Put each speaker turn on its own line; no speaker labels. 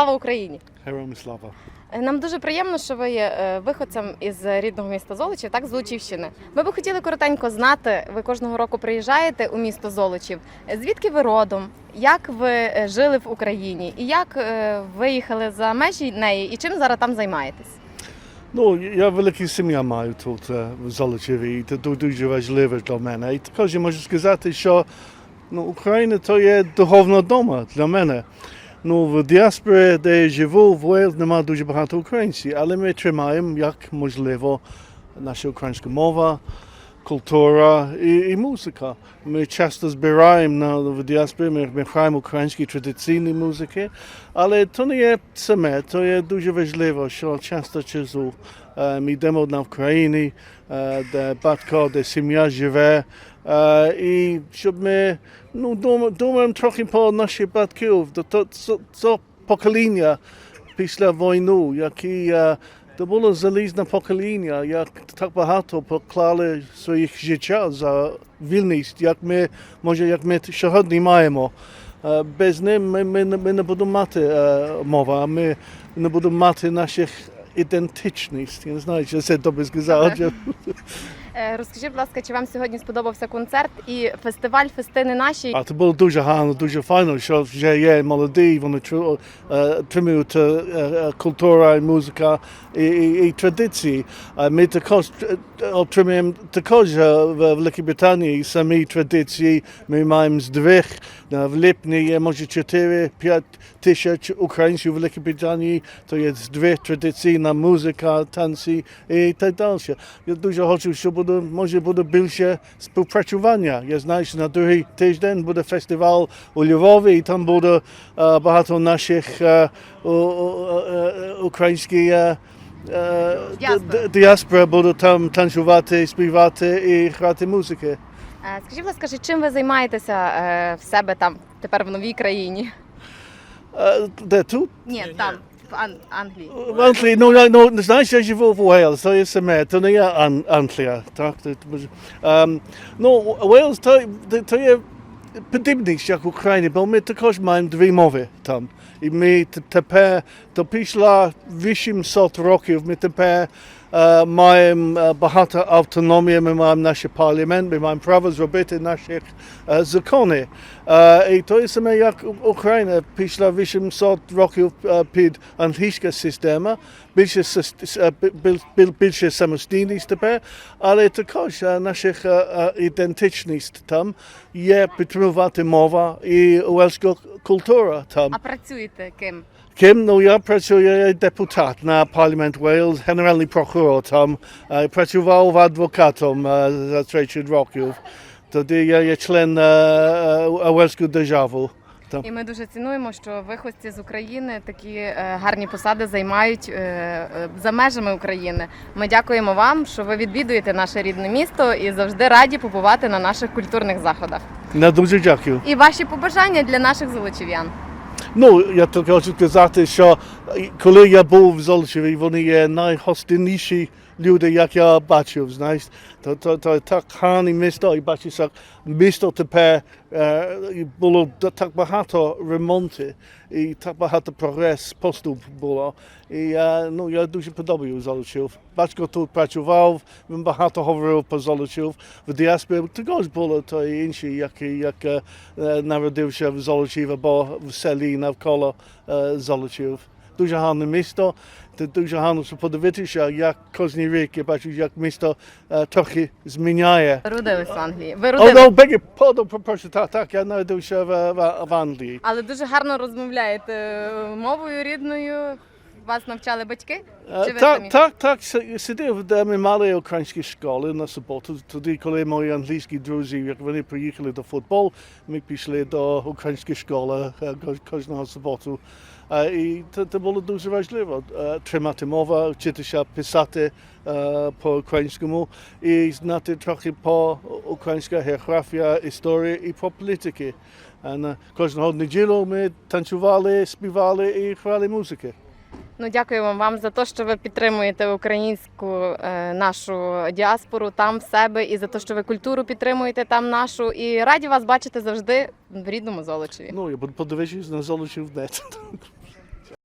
Слава Україні!
Героям слава.
Е, Нам дуже приємно, що ви є е, виходцем із рідного міста Золочів, так з Золочівщини. Ми би хотіли коротенько знати. Ви кожного року приїжджаєте у місто Золочів. Е, Звідки ви родом? Як ви жили в Україні? І як виїхали за межі неї? І чим зараз там займаєтесь?
Ну, я велика сім'я маю тут в Золочеві, і це дуже важливо для мене. І також я можу сказати, що ну, Україна то є духовна дома для мене. Ну, в діаспорі, де я живу, в Уейлз нема дуже багато українців, але ми тримаємо, як можливо, наша українська мова, культура і, і музика. Ми часто збираємо на в діаспорі, ми, ми граємо українські традиційні музики, але то не є саме, то є дуже важливо, що часто часу е, ми йдемо на Україні, е, де батько, де сім'я живе, е, і щоб ми ну, думаємо трохи про наших батьків, то, то, то, покоління після війни, які це було залізне покоління, як так багато поклали своїх життя за вільність, як ми, може, як ми сьогодні маємо. Без них ми, ми, ми не будемо мати мова, ми не будемо мати наших ідентичність. Я не знаю, чи це добре сказав.
Е, Розкажіть, будь ласка, чи вам сьогодні сподобався концерт і фестиваль Фестини наші?
А це було дуже гарно, дуже файно, що вже є молоді, вони е, тримають е, культура і музика і, і, і традиції. Ми також отримуємо також в Великій Британії самі традиції. Ми маємо здвиг е, в липні, є може 4-5 тисяч українців в Великій Британії, то є здвиг традиційна музика, танці і так далі. Я дуже хочу, щоб буде, може буде більше співпрацювання. Я знаю, що на другий тиждень буде фестиваль у Львові, і там буде багато наших українських
Діаспора.
буде там танцювати, співати і грати музики.
Скажіть, будь ласка, чим ви займаєтеся е, в себе там тепер в новій країні?
Е, Де тут?
Ні, там, в Ан- Англії.
В Англії, ну, я- ну, знаєш, я живу в Уейлс, то є саме, то не є Ан- Англія, так? То- то може- Ем, Ну, Уейлс, то, то є подібність, як Україна, бо ми також маємо дві мови там. І ми т- тепер, то після 800 років, ми тепер е, маємо е, багато автономії, ми маємо наш парламент, ми маємо право зробити наші е, закони. І то саме як Україна після 800 років під англійська система, більше, більше самостійність тепер, але також е, ідентичність там є підтримувати мова. І уельська культура там.
А працюєте ким?
Ким, ну я працюю депутат на парламент Уейлс, генеральний прокурор там, е, працював адвокатом е, за 30 років. Тоді я є член е, Уельської держави. Там.
І ми дуже цінуємо, що виходці з України такі гарні посади займають за межами України. Ми дякуємо вам, що ви відвідуєте наше рідне місто і завжди раді побувати на наших культурних заходах.
Не дуже дякую.
І ваші побажання для наших золочів'ян.
Ну, я тільки хочу сказати, що коли я був в Золочеві, вони є найгостинніші люди, як я бачив, знаєш. То, то, то так гарне місто, і бачиш, як місто тепер е, було так багато ремонту, і так багато прогрес, поступ було. І е, ну, я дуже подобаю Золочів. Батько тут працював, він багато говорив про Золочів. В діаспорі також було то інші, як, е, е, народився в Золочів або в селі навколо е, Золочів. Дуже гарне місто. Це дуже гарно подивитися, як кожен рік я бачу, як місто трохи зміняє.
Родились в Англії. Ви родились,
ну, прошу, так, так, я народився в, Англії.
але дуже гарно розмовляєте мовою рідною. Вас навчали батьки?
Е,
Чи ви
так,
самі?
так, так, си- сидів, де ми мали українські школи на суботу. Тоді, коли мої англійські друзі, як вони приїхали до футбол, ми пішли до української школи е, ко- кожного суботу. Е, І це, це було дуже важливо е, тримати мову, вчитися писати е, по-українському і знати трохи по українська географія, історія і по політики. Е, на Кожного неділю ми танцювали, співали і грали музики.
Ну, дякуємо вам за те, що ви підтримуєте українську е, нашу діаспору там в себе, і за те, що ви культуру підтримуєте там нашу. І раді вас бачити завжди в рідному Золочеві.
Ну, я буду подивитися на Золочів нет.